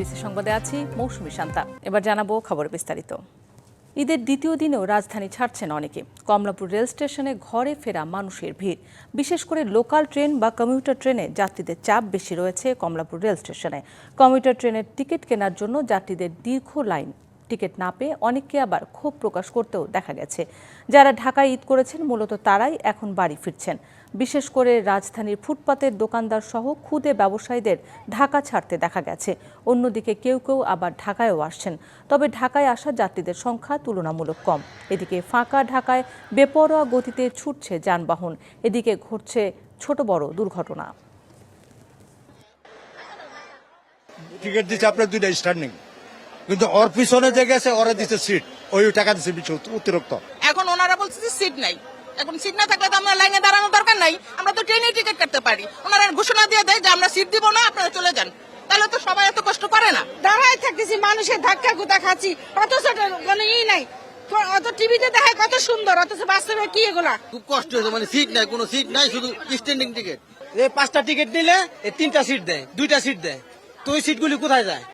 DBC সংবাদে আছি, মৌসুমী শান্তা। এবার জানাব খবর বিস্তারিত। ঈদের দ্বিতীয় দিনেও রাজধানী ছাড়ছেন অনেকে। কমলাপুর রেল স্টেশনে ঘরে ফেরা মানুষের ভিড়। বিশেষ করে লোকাল ট্রেন বা কমিউটার ট্রেনে যাত্রীদের চাপ বেশি রয়েছে কমলাপুর রেল স্টেশনে। কমিউটার ট্রেনের টিকিট কেনার জন্য যাত্রীদের দীর্ঘ লাইন। টিকিট না পেয়ে অনেককে আবার ক্ষোভ প্রকাশ করতেও দেখা গেছে। যারা ঢাকায় ঈদ করেছেন, মূলত তারাই এখন বাড়ি ফিরছেন। বিশেষ করে রাজধানীর ফুটপাতের দোকানদার সহ খুদে ব্যবসায়ীদের ঢাকা ছাড়তে দেখা গেছে। অন্যদিকে কেউ কেউ আবার ঢাকায়ও আসছেন। তবে ঢাকায় আসা যাত্রীদের সংখ্যা তুলনামূলক কম। এদিকে ফাঁকা ঢাকায় বেপরোয়া গতিতে ছুটছে যানবাহন। এদিকে ঘটছে ছোট বড় দুর্ঘটনা। টিকিট দিচ্ছে আপনার দুইটা স্ট্যান্ডিং কিন্তু ওর পিছনে যে গেছে ওরা দিচ্ছে সিট ওই টাকা দিচ্ছে অতিরিক্ত। এখন ওনারা বলছে যে সিট নাই। এখন সিট না থাকলে তো আমরা লাইনে দাঁড়ানোর দরকার নাই। আমরা তো ট্রেনে টিকিট কাটতে পারি। ওনারা ঘোষণা দিয়ে দেয় যে আমরা সিট দিব না আপনারা চলে যান। তাহলে তো সবাই এত কষ্ট করে না। দাঁড়ায় থাকতেছি মানুষের ধাক্কা গুতা খাচ্ছি। অথচ কোনো ই নাই। অত টিভিতে দেখায় কত সুন্দর অথচ বাস্তবে কি এগুলা? খুব কষ্ট হয়েছে মানে সিট নাই কোনো সিট নাই শুধু স্ট্যান্ডিং টিকিট এই পাঁচটা টিকিট নিলে এই তিনটা সিট দেয় দুইটা সিট দেয়। তো ওই সিটগুলি কোথায় যায়?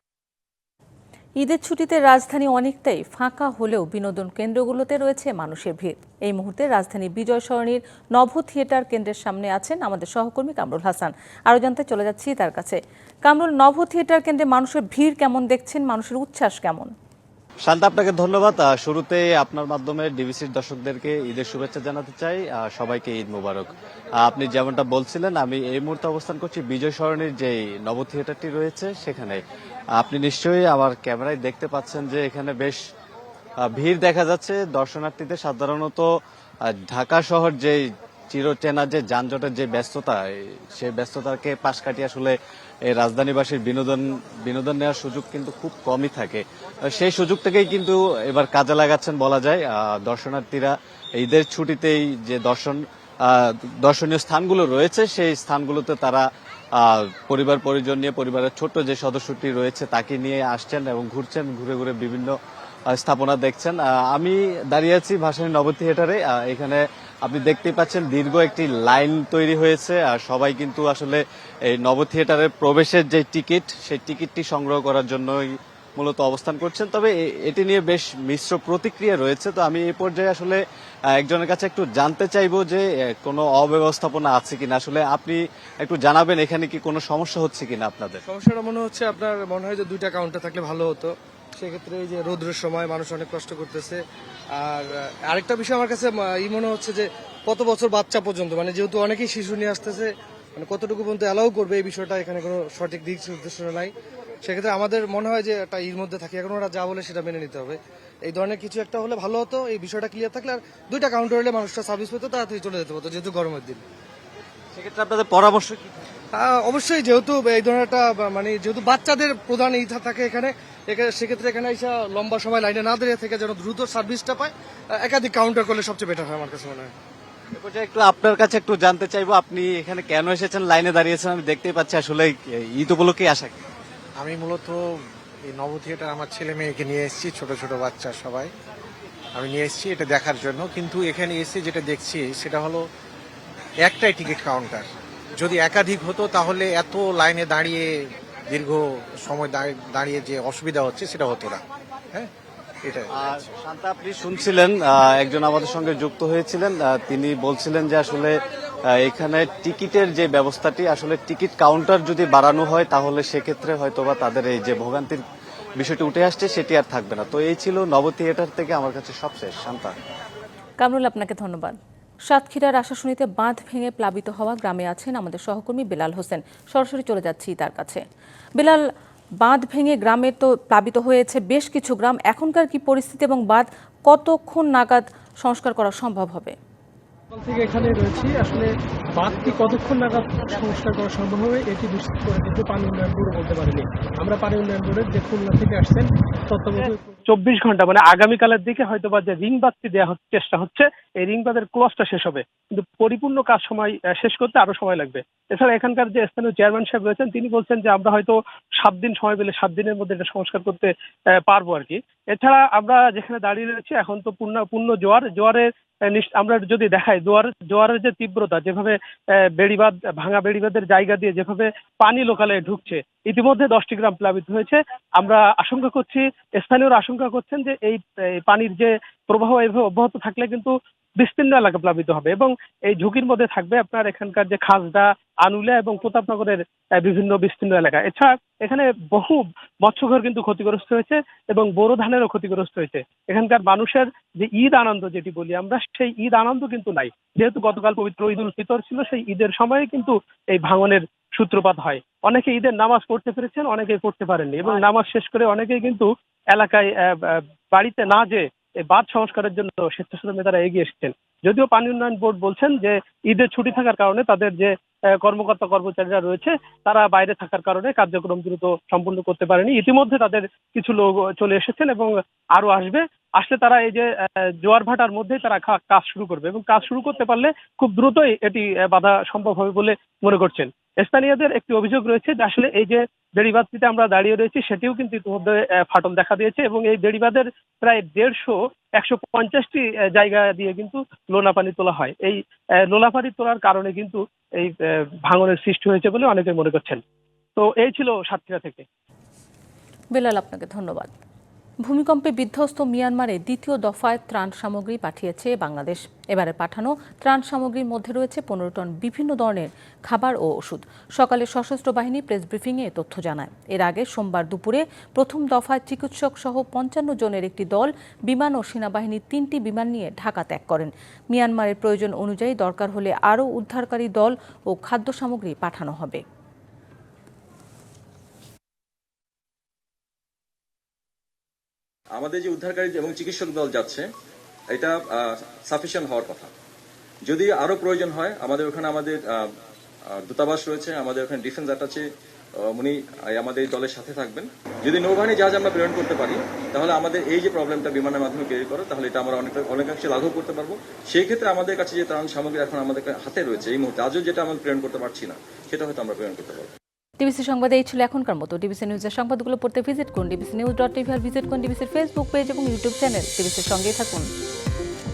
ঈদের ছুটিতে রাজধানী অনেকটাই ফাঁকা হলেও বিনোদন কেন্দ্রগুলোতে রয়েছে মানুষের ভিড়। এই মুহূর্তে রাজধানী বিজয় সরণির নভ থিয়েটার কেন্দ্রের সামনে আছেন আমাদের সহকর্মী কামরুল হাসান। আরও জানতে চলে যাচ্ছি তার কাছে। কামরুল, নভ থিয়েটার কেন্দ্রে মানুষের ভিড় কেমন দেখছেন? মানুষের উচ্ছ্বাস কেমন? শান্ত, আপনাকে ধন্যবাদ। শুরুতে আপনার মাধ্যমে ডিবিসির দর্শকদেরকে ঈদের শুভেচ্ছা জানাতে চাই সবাইকে ঈদ মুবারক। আপনি যেমনটা বলছিলেন, আমি এই মুহূর্তে অবস্থান করছি বিজয় সরণির যে নব থিয়েটারটি রয়েছে সেখানে। আপনি নিশ্চয়ই আমার ক্যামেরায় দেখতে পাচ্ছেন যে এখানে বেশ ভিড় দেখা যাচ্ছে। দর্শনার্থীদের সাধারণত ঢাকা শহর যে চিরচেনা যে যানজটের যে ব্যস্ততা সেই ব্যস্ততাকে পাশ কাটিয়ে আসলে এই রাজধানীবাসীর বিনোদন বিনোদন নেওয়ার সুযোগ কিন্তু খুব কমই থাকে। সেই সুযোগ থেকেই কিন্তু এবার কাজে লাগাচ্ছেন বলা যায় দর্শনার্থীরা। ঈদের ছুটিতেই যে দর্শন দর্শনীয় স্থানগুলো রয়েছে, সেই স্থানগুলোতে তারা পরিবার পরিজন নিয়ে, পরিবারের ছোট্ট যে সদস্যটি রয়েছে, তাকে নিয়ে আসছেন এবং ঘুরছেন, ঘুরে ঘুরে বিভিন্ন স্থাপনা দেখছেন। আমি দাঁড়িয়ে আছি ভাসানী নব থিয়েটারে এখানে আপনি দেখতেই পাচ্ছেন দীর্ঘ একটি লাইন তৈরি হয়েছে, আর সবাই কিন্তু আসলে এই নব থিয়েটারের প্রবেশের যে টিকিট, সেই টিকিটটি সংগ্রহ করার জন্যই মূলত অবস্থান করছেন। তবে এটি নিয়ে বেশ মিশ্র প্রতিক্রিয়া রয়েছে। তো আমি এই পর্যায়ে আসলে একজনের কাছে একটু জানতে চাইব যে কোনো অব্যবস্থাপনা আছে কিনা? আসলে আপনি একটু জানাবেন, এখানে কি কোনো সমস্যা হচ্ছে কিনা আপনাদের? সমস্যাটা মনে হচ্ছে আপনার, মনে হয় যে দুইটা কাউন্টার থাকলে ভালো হতো। সেক্ষেত্রে এই যে রৌদ্রের সময় মানুষ অনেক কষ্ট করতেছে। আর আরেকটা বিষয় আমার কাছে ই মনে হচ্ছে যে কত বছর বাচ্চা পর্যন্ত মানে যেহেতু অনেকেই শিশু নিয়ে আসতেছে মানে কতটুকু পর্যন্ত অ্যালাউ করবে এই বিষয়টা এখানে কোনো সঠিক দিক নির্দেশনা নাই। সেক্ষেত্রে আমাদের মনে হয় যে একটা এর মধ্যে থাকি, এখন ওরা যা বলে সেটা মেনে নিতে হবে। এই ধরনের কিছু একটা হলে ভালো হতো, এই বিষয়টা ক্লিয়ার থাকলে আর দুইটা কাউন্টার হলে মানুষটা সার্ভিস পেতো, তাড়াতাড়ি চলে যেতে হতো যেহেতু গরমের দিন। সেক্ষেত্রে আপনাদের পরামর্শ কি? হ্যাঁ, অবশ্যই যেহেতু এই ধরনের একটা মানে যেহেতু বাচ্চাদের প্রধান ইচ্ছা থাকে এখানে এখানে- সেক্ষেত্রে এখানে এসে লম্বা সময় লাইনে না দাঁড়িয়ে থেকে যেন দ্রুত সার্ভিসটা পায় একাধিক কাউন্টার করলে সবচেয়ে বেটার হয় আমার কাছে মনে হয়। একটু আপনার কাছে একটু জানতে চাইব আপনি এখানে কেন এসেছেন লাইনে দাঁড়িয়েছেন আমি দেখতেই পাচ্ছি আসলে ঈদ উপলক্ষে আসা আমি মূলত এই নব থিয়েটার আমার ছেলে মেয়েকে নিয়ে এসেছি ছোট ছোট বাচ্চা সবাই। আমি নিয়ে এসেছি এটা দেখার জন্য কিন্তু এখানে এসে যেটা দেখছি সেটা হলো একটাই টিকিট কাউন্টার যদি একাধিক হতো তাহলে এত লাইনে দাঁড়িয়ে দীর্ঘ সময় দাঁড়িয়ে- যে অসুবিধা হচ্ছে সেটা হতো না। হ্যাঁ? এটা আর শান্তা আপনি শুনছিলেন একজন আমাদের সঙ্গে যুক্ত হয়েছিলেন তিনি বলছিলেন যে আসলে এখানে টিকিটের যে ব্যবস্থাটি আসলে টিকিট কাউন্টার যদি বাড়ানো হয় তাহলে সেক্ষেত্রে হয়তোবা তাদের এই যে ভোগান্তির বিষয়টি উঠে আসছে সেটি আর থাকবে না। তো এই ছিল নব থিয়েটার থেকে আমার কাছে সবশেষ শান্তা। কামরুল আপনাকে ধন্যবাদ। সাতক্ষীরার আশাশুনিতে বাঁধ ভেঙে প্লাবিত হওয়া গ্রামে আছেন আমাদের সহকর্মী বেলাল হোসেন। সরাসরি চলে যাচ্ছি তার কাছে। বেলাল, বাঁধ ভেঙে গ্রামে তো প্লাবিত হয়েছে বেশ কিছু গ্রাম। এখনকার কি পরিস্থিতি এবং বাঁধ কতক্ষণ নাগাদ সংস্কার করা সম্ভব হবে? থেকে এখানে রয়েছি। আসলে কতক্ষণ নাগাদ সংস্কার করা সম্ভব হবে, এটি নিশ্চিত করে কিন্তু পানি উন্নয়ন বোর্ড বলতে আমরা পানি উন্নয়ন বোর্ডের যে খুলনা থেকে আসছেন, তত্ত্বাবধায়ক চব্বিশ ঘণ্টা মানে আগামীকালের দিকে হয়তো বা যে রিং বাঁধটি দেওয়া হচ্ছে- চেষ্টা হচ্ছে, এই রিং বাঁধের ক্লসটা শেষ হবে। কিন্তু পরিপূর্ণ কাজ সময় শেষ করতে আরও সময় লাগবে। এছাড়া এখানকার যে স্থানীয় চেয়ারম্যান সাহেব রয়েছেন, তিনি বলছেন যে আমরা হয়তো সাত দিন সময় পেলে সাত দিনের মধ্যে এটা সংস্কার করতে পারব আর কি। এছাড়া আমরা যেখানে দাঁড়িয়ে রয়েছি, এখন তো পূর্ণ পূর্ণ জোয়ার। জোয়ারের আমরা যদি দেখাই, জোয়ার, জোয়ারের যে তীব্রতা, যেভাবে বেড়িবাঁধ, ভাঙা বেড়িবাঁধের জায়গা দিয়ে যেভাবে পানি লোকালয়ে ঢুকছে ইতিমধ্যে দশটি গ্রাম প্লাবিত হয়েছে। আমরা আশঙ্কা করছি, স্থানীয়রা আশঙ্কা করছেন যে এই পানির যে প্রবাহ এভাবে অব্যাহত থাকলে কিন্তু বিস্তীর্ণ এলাকা প্লাবিত হবে এবং এই ঝুঁকির মধ্যে থাকবে আপনার এখানকার যে খাসদা আনুলিয়া এবং প্রতাপনগরের বিভিন্ন বিস্তীর্ণ এলাকা। এছাড়া এখানে বহু মৎস্যঘর কিন্তু ক্ষতিগ্রস্ত হয়েছে এবং বোরো ধানেরও ক্ষতিগ্রস্ত হয়েছে। এখানকার মানুষের যে ঈদ আনন্দ যেটি বলি আমরা, সেই ঈদ আনন্দ কিন্তু নাই। যেহেতু গতকাল পবিত্র ঈদ উল ফিতর ছিল, সেই ঈদের সময়ে কিন্তু এই ভাঙনের সূত্রপাত হয়। অনেকে ঈদের নামাজ পড়তে পেরেছেন অনেকে পড়তে পারেননি এবং নামাজ শেষ করে অনেকেই কিন্তু এলাকায় বাড়িতে না যেয়ে বাদ বাঁধ সংস্কারের জন্য স্বেচ্ছাসেবী তারা এগিয়ে এসেছেন। যদিও পানি উন্নয়ন বোর্ড বলছেন যে ঈদের ছুটি থাকার কারণে তাদের যে কর্মকর্তা কর্মচারীরা রয়েছে, তারা বাইরে থাকার কারণে কার্যক্রম দ্রুত সম্পূর্ণ করতে পারেনি। ইতিমধ্যে তাদের কিছু লোক চলে এসেছেন এবং আরও আসবে। আসলে তারা এই যে জোয়ার ভাটার মধ্যেই তারা কাজ শুরু করবে এবং কাজ শুরু করতে পারলে খুব দ্রুতই এটি বাধা সম্ভব হবে বলে মনে করছেন। স্থানীয়দের একটি অভিযোগ রয়েছে যে আসলে এই যে বেড়িবাঁধটিতে আমরা দাঁড়িয়ে রয়েছি, সেটিও কিন্তু ইতিমধ্যে ফাটল দেখা দিয়েছে এবং এই বেড়িবাঁধের প্রায় দেড়শো, একশো পঞ্চাশটি জায়গা দিয়ে কিন্তু লোনা পানি তোলা হয়। এই লোনা পানি তোলার কারণে কিন্তু এই ভাঙনের সৃষ্টি হয়েছে বলে অনেকে মনে করছেন। তো এই ছিল সাতক্ষীরা থেকে। বেলাল আপনাকে ধন্যবাদ। ভূমিকম্পে বিধ্বস্ত মিয়ানমারে দ্বিতীয় দফায় ত্রাণ সামগ্রী পাঠিয়েছে বাংলাদেশ। এবারে পাঠানো ত্রাণ সামগ্রীর মধ্যে রয়েছে পনেরো টন বিভিন্ন ধরনের খাবার ও ওষুধ। সকালে সশস্ত্র বাহিনী প্রেস ব্রিফিংয়ে তথ্য জানায়। এর আগে সোমবার দুপুরে প্রথম দফায় চিকিৎসক সহ পঞ্চান্ন জনের একটি দল বিমান ও সেনাবাহিনীর তিনটি বিমান নিয়ে ঢাকা ত্যাগ করেন। মিয়ানমারের প্রয়োজন অনুযায়ী দরকার হলে আরও উদ্ধারকারী দল ও খাদ্য সামগ্রী পাঠানো হবে। আমাদের যে উদ্ধারকারী এবং চিকিৎসক দল যাচ্ছে, এটা সাফিসিয়েন্ট হওয়ার কথা। যদি আরও প্রয়োজন হয়, আমাদের ওখানে আমাদের দূতাবাস রয়েছে, আমাদের ওখানে ডিফেন্স আছে উনি আমাদের দলের সাথে থাকবেন। যদি নৌবাহিনী জাহাজ আমরা প্রেরণ করতে পারি, তাহলে আমাদের এই যে প্রবলেমটা বিমানের মাধ্যমে ক্যারি করো, তাহলে এটা আমরা অনেকটা, অনেকাংশে লাঘব করতে পারব। সেই ক্ষেত্রে আমাদের কাছে যে ত্রাণ সামগ্রী এখন আমাদের হাতে রয়েছে, এই মুহূর্তে আজও যেটা আমরা প্রেরণ করতে পারছি না, সেটা হয়তো আমরা প্রেরণ করতে পারব। ডিবিসি সংবাদে এই ছিল এখনকার মতো। ডিবিসি নিউজের সংবাদগুলো পড়তে ভিজিট করুন। ডিবিসি নিউজ ডট টিভি আর ভিজিট করুন ডিবিসির ফেসবুক পেজ এবং ইউটিউব চ্যানেল ডিবিসির সঙ্গেই থাকুন।